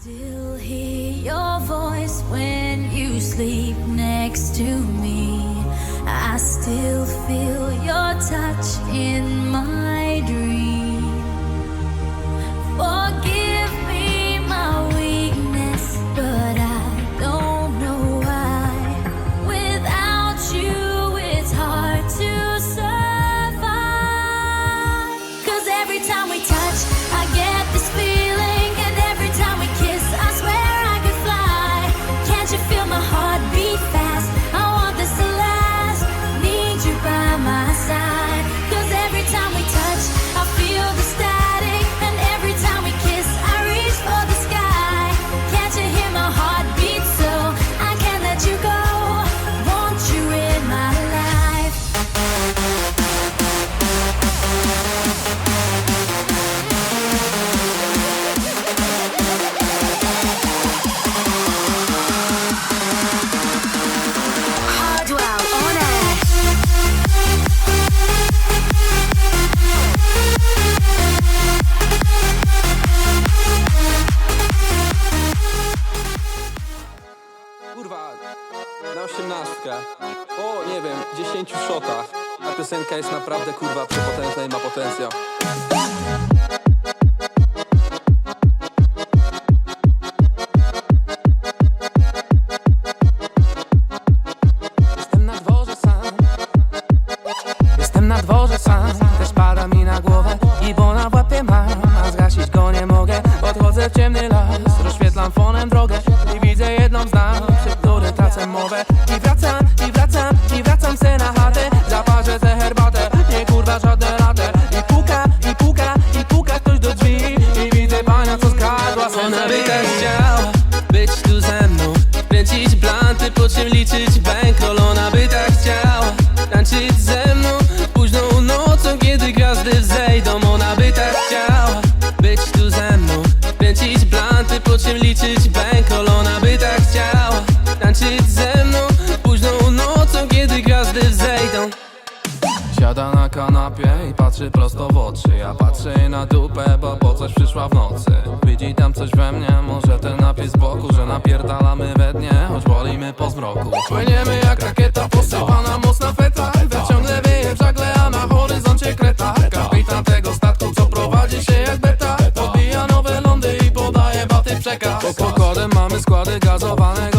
Still hear your voice when you sleep next to me. I still feel your touch in my na osiemnastkę. O, nie wiem, 10 szotach. Ta piosenka jest naprawdę kurwa przepotężna i ma potencjał. Jestem na dworze sam. Jestem na dworze sam. Też pada mi na głowę i bona w łapie mam. A zgasić go nie mogę. Odchodzę w ciemny mowę. I wracam, i wracam, i wracam se na chatę. Zaparzę tę herbatę, nie kurwa żadne latę. I puka, i puka, i puka ktoś do drzwi. I widzę pana, co skradła se Ona by tak chciała być tu ze mną Kręcić blanty, po czym liczyć bankroll Ona by tak chciała tańczyć ze mną Późną nocą, kiedy gwiazdy wzejdą Ona by tak chciała być tu ze mną Kręcić blanty, po czym liczyć bankroll Ona by tak chciała tańczyć kanapie i patrzy prosto w oczy. Ja patrzę jej na dupę, bo po coś przyszła w nocy. Widzi tam coś we mnie, może ten napis z boku Że napierdalamy we dnie, choć wolimy po zmroku. Płyniemy jak rakieta, posypana mocna feta ciągle wieje w żagle, a na horyzoncie kreta. Kapitan tego statku, co prowadzi się jak beta. Podbija nowe lądy i podaje baty przekaz. Pod pokładem mamy składy gazowanego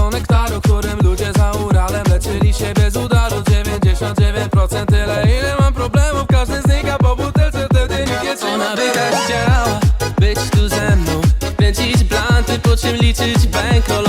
czym liczyć bankroll